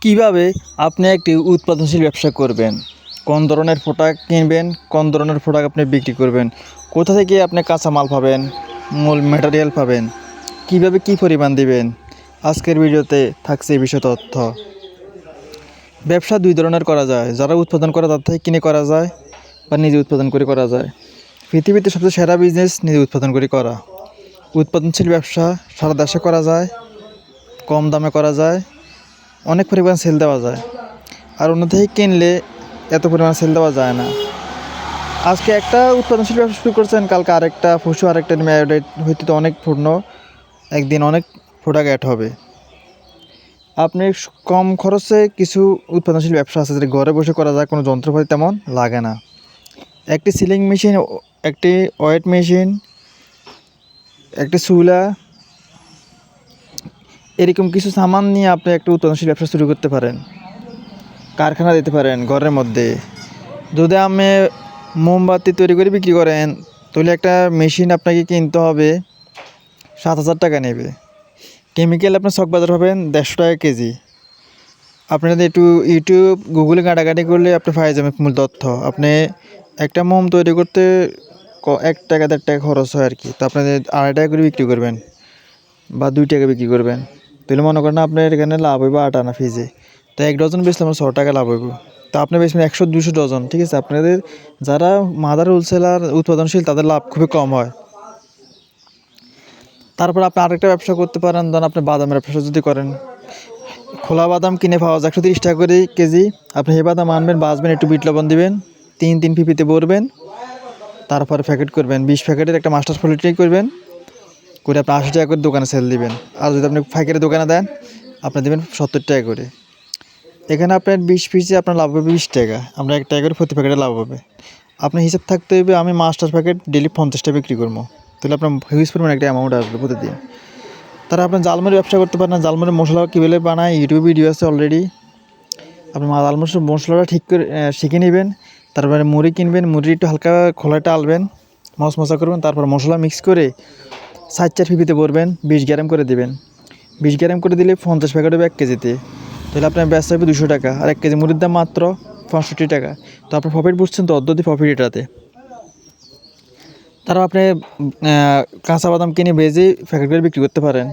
কীভাবে আপনি একটি উৎপাদনশীল ব্যবসা করবেন? কোন ধরনের প্রোডাক্ট কিনবেন? কোন ধরনের প্রোডাক্ট আপনি বিক্রি করবেন? কোথা থেকে আপনি কাঁচা মাল পাবেন? মূল ম্যাটেরিয়াল পাবেন? কীভাবে কি পরিমাণ দিবেন? আজকের ভিডিওতে থাকছে এই বিষয়ে তথ্য। ব্যবসা দুই ধরনের করা যায়। যারা উৎপাদন করে তার থেকে কিনে করা যায় বা নিজে উৎপাদন করে করা যায়। পৃথিবীতে সবচেয়ে সেরা বিজনেস নিজে উৎপাদন করে করা। উৎপাদনশীল ব্যবসা সারা দেশে করা যায়, কম দামে করা যায় অনেক পরিমাণ সেল দেওয়া যায়। আর অন্য থেকে কিনলে এত পরিমাণ সেল দেওয়া যায় না। আজকে একটা উৎপাদনশীল ব্যবসা শুরু করছেন, কালকে আরেকটা পশু, আরেকটা add হইতে তো অনেক পূর্ণ। একদিন অনেক প্রোডাক্ট অ্যাড হবে। আপনি কম খরচে কিছু উৎপাদনশীল ব্যবসা আছে যেটা ঘরে বসে করা যায়, কোনো যন্ত্রপাতি তেমন লাগে না। একটি সিলিং মেশিন একটি ওয়েট মেশিন একটি চুলা এরকম কিছু সামান নিয়ে আপনি একটা উৎপাদনশীল ব্যবসা শুরু করতে পারেন। কারখানা দিতে পারেন ঘরের মধ্যে। যদি আপনি মোমবাতি তৈরি করে বিক্রি করেন, তাহলে একটা মেশিন আপনাকে কিনতে হবে, সাত হাজার টাকা নেবে। কেমিক্যাল আপনার শখ বাজার পাবেন দেড়শো টাকা কেজি। আপনি যদি একটু ইউটিউব, গুগলে ঘাটাঘাটি করলে আপনি পাই যাবেন মূল তথ্য। আপনি একটা মোম তৈরি করতে এক টাকা, দেড় টাকা খরচ হয় আর কি। তো আপনি আড়াই টাকা করে বিক্রি করবেন বা দুই টাকা বিক্রি করবেন। তাহলে মনে করেন আপনার এখানে লাভ হইব আট আনা ফিজে তো এক ডজন বেচলে আমার ছ টাকা লাভ হইব। তো আপনি বেচবেন একশো দুশো ডজন, ঠিক আছে? আপনাদের যারা মাদার হোলসেলার উৎপাদনশীল, তাদের লাভ খুবই কম হয়। তারপর আপনি আরেকটা ব্যবসা করতে পারেন, ধরেন আপনি বাদামের ব্যবসা যদি করেন। খোলা বাদাম কিনে পাওয়া যায় একশো তিরিশ টাকা করে কেজি। আপনি এই বাদাম আনবেন, বাঁচবেন, একটু বিট লবণ দিবেন, তিন তিন পিপিতে ভরবেন, তারপরে প্যাকেট করবেন। বিশ প্যাকেটের একটা মাস্টার পলিট্রি করবেন করে আপনি আশি টাকা করে দোকানে সেল দিবেন। আর যদি আপনি ফাইকারি দোকানে দেন, আপনি দেবেন সত্তর টাকা করে। এখানে আপনার বিশ পিসে আপনার লাভ হবে বিশ টাকা। আমরা এক টাকা করে প্রতি প্যাকেটে লাভ হবে। আপনার হিসাব থাকতে হবে, আমি মাস্টার প্যাকেট ডেলি পঞ্চাশটা বিক্রি করব। তাহলে আপনার হিউজ পরিমাণ একটা অ্যামাউন্ট আসবে প্রতিদিন। তারা আপনার জালমুড়ি ব্যবসা করতে পারেন জালমুড়ির মশলা কীভাবে বানায় ইউটিউবে ভিডিও আছে অলরেডি আপনি মা জালমুড়ির মশলাটা ঠিক করে শিখে নেবেন। তারপরে মুড়ি কিনবেন মুড়ি একটু হালকা খোলাটা আলবেন। মশ মশা করবেন, তারপর মশলা মিক্স করে সাত চার ফিপিতে ভরবেন বিশ গ্রাম করে দেবেন। বিশ গ্রাম করে দিলে পঞ্চাশ প্যাকেট হবে এক কেজিতে। তাহলে আপনার ব্যবসা হবে দুশো টাকা। আর এক কেজি মুড়ির দাম মাত্র পঁয়ষট্টি টাকা। তো আপনার প্রফিট বুঝছেন তো অদ্যতি প্রফিট এটাতে। তারপর আপনি কাঁচা বাদাম কিনে ভেজে প্যাকেট করে বিক্রি করতে পারেন।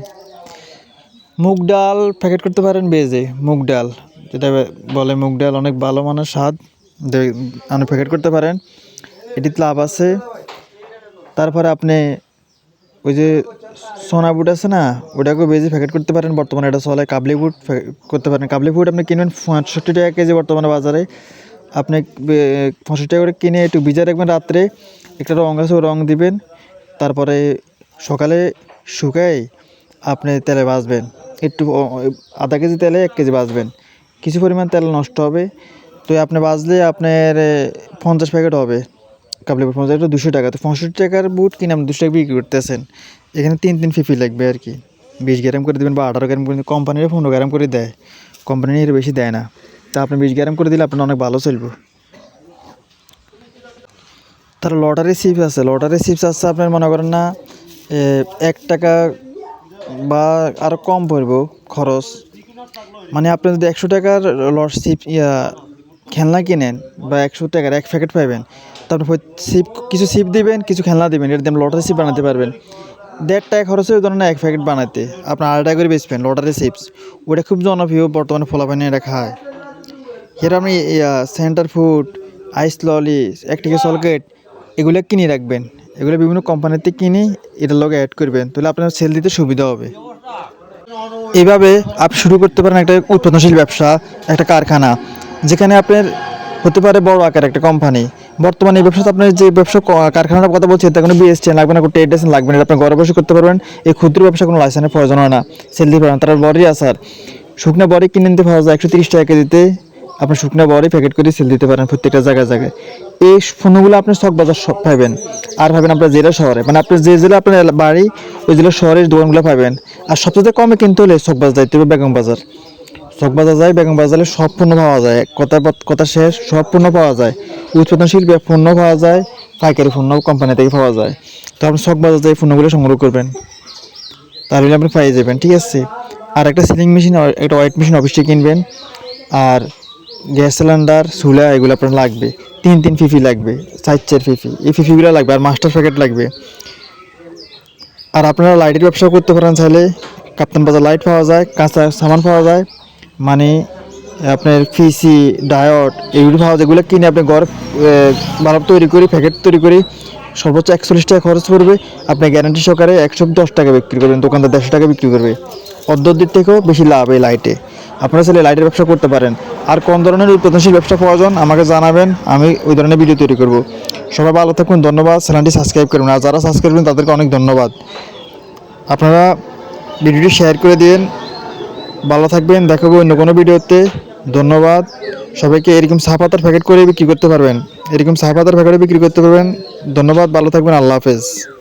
মুগ ডাল প্যাকেট করতে পারেন বেজে, মুগ ডাল। যেটা বলে মুগ ডাল অনেক ভালো মানের স্বাদ। আপনি প্যাকেট করতে পারেন। এটিতে লাভ আছে। তারপরে আপনি ওই যে সোনা বুট আছে না ওটাকেও বেজে প্যাকেট করতে পারেন। বর্তমানে এটা চলে কাবলি বুট করতে পারেন। কাবলি বুট আপনি কিনবেন পঁয়ষট্টি টাকা কেজি বর্তমানে বাজারে। আপনি পঁয়ষট্টি টাকা করে কিনে একটু ভিজা রাখবেন রাত্রে। একটা রং আছে রঙ দিবেন। তারপরে সকালে শুকাই আপনি তেলে বাঁচবেন একটু আধা কেজি তেলে এক কেজি বাঁচবেন কিছু পরিমাণ তেল নষ্ট হবে। তো আপনি বাজলে আপনার পঞ্চাশ প্যাকেট হবে। কাবলি বুট পঞ্চাশ টাকা দুশো টাকা। তো পঁয়ষট্টি টাকার বুট কিনে আপনি দুশো টাকা বিক্রি করতেছেন। এখানে তিন তিন ফিফি লাগবে আর কি। বিশ গ্রাম করে দেবেন বা আঠারো গ্রাম করে কোম্পানির পনেরো গ্রাম করে দেয়। কোম্পানি এর বেশি দেয় না। তা আপনি বিশ গ্রাম করে দিলে আপনার অনেক ভালো চলবে। তার লটারি চিপস আছে। লটারি চিপস আছে আপনার মনে করেন না এক টাকা বা আরও কম পড়ব খরচ। মানে আপনি যদি একশো টাকার লট চিপ ইয়া, খেলনা কিনেন বা একশো টাকার এক প্যাকেট পাবেন তারপর সিপ কিছু সিপ দিবেন, কিছু খেলনা দিবেন এর দাম লটারি সিপ বানাতে পারবেন। দেড় টাকা খরচ হয়ে ধরেন এক প্যাকেট বানাতে আপনি আড়াই করে বেচবেন লটারি চিপস ওটা খুব জনপ্রিয়, বর্তমানে ফলাফানি এটা খায়। এর আপনি সেন্টার ফুড আইস ললি একটিকে সলকেট এগুলো কিনে রাখবেন। এগুলো বিভিন্ন কোম্পানিতে কিনে এটার লগে অ্যাড করবেন, তাহলে আপনার সেল দিতে সুবিধা হবে। এইভাবে আপনি শুরু করতে পারেন একটা উৎপাদনশীল ব্যবসা, একটা কারখানা, যেখানে আপনার হতে পারে বড় আকার একটা কোম্পানি বর্তমানে এই ব্যবসাতে আপনার যে ব্যবসা কারখানার কথা বলছি এতে কোনো বিএসটেন লাগবে না, কোনো ট্রেড লাইসেন্স লাগবে না। আপনি ঘরে বসে করতে পারবেন। এই ক্ষুদ্র ব্যবসা কোনো লাইসেন্সের প্রয়োজন হয় না। সেল দিতে পারবেন। তার বড়ি আসার শুকনো বড়ি কিনে নিতে পাওয়া যায় একশো তিরিশ টাকা কেজিতে আপনি শুকনো বড়ি প্যাকেট করে সেল দিতে পারেন প্রত্যেকটা জায়গায় জায়গায়। এই পণ্যগুলো আপনি শখ বাজার সব পাবেন আর পাবেন আপনার জেলা শহরে। মানে আপনার যে জেলা আপনার বাড়ি, ওই জেলা শহরের দোকানগুলো পাবেন। আর সবচেয়ে কমে কিনতে হলে শখ বাজার হবে বেগম বাজার। শখ বাজার যায়, বেগম বাজারে সব পণ্য পাওয়া যায়। কথা কথা শেষ, সব পণ্য পাওয়া যায়। উৎপাদনশীল পণ্য পাওয়া যায়, পাইকারি পণ্য কোম্পানি থেকে পাওয়া যায়। তো আপনি শখ বাজার যায় পণ্যগুলো সংগ্রহ করবেন, তাহলে আপনি পেয়ে যাবেন, ঠিক আছে? আর একটা সিলিং মেশিন একটা ওয়াইট মেশিন অফিসে কিনবেন। আর গ্যাস সিলিন্ডার, চুলা, এগুলো আপনার লাগবে। তিন তিন ফিফি লাগবে, চার চার ফিফি। এই ফিফিগুলো লাগবে, আর মাস্টার প্যাকেট লাগবে। আর আপনারা লাইটের ব্যবসা করতে পারেন চাইলে কাপ্তান বাজার লাইট পাওয়া যায়, কাঁচা সামান পাওয়া যায়। মানে আপনার ফিসি ডায়ট এগুলো যায় এগুলো কিনে আপনি ঘর বাল্ব তৈরি করি, প্যাকেট তৈরি করি, সর্বোচ্চ একচল্লিশ টাকা খরচ পড়বে। আপনি গ্যারান্টি সহকারে একশো দশ টাকা বিক্রি করবেন, দোকানদার দেড়শো টাকা বিক্রি করবে। অর্ধর দিক থেকেও বেশি লাভ এই লাইটে আপনারা চাইলে লাইটের ব্যবসা করতে পারেন। আর কোন ধরনের উৎপাদনশীল ব্যবসা প্রয়োজন আমাকে জানাবেন, আমি ওই ধরনের ভিডিও তৈরি করব। সবাই ভালো থাকুন, ধন্যবাদ। চ্যানেলটি সাবস্ক্রাইব করুন। আর যারা সাবস্ক্রাইব করবেন তাদেরকে অনেক ধন্যবাদ। আপনারা ভিডিওটি শেয়ার করে দিন ভালো থাকবেন দেখাবো অন্য কোনো ভিডিওতে। ধন্যবাদ। সবাইকে এরকম সাহাপাতার প্যাকেট করে বিক্রি করতে পারবেন। এরকম সাহাপাতার পাতার প্যাকেটে বিক্রি করতে পারবেন। ধন্যবাদ, ভালো থাকবেন, আল্লাহ হাফেজ।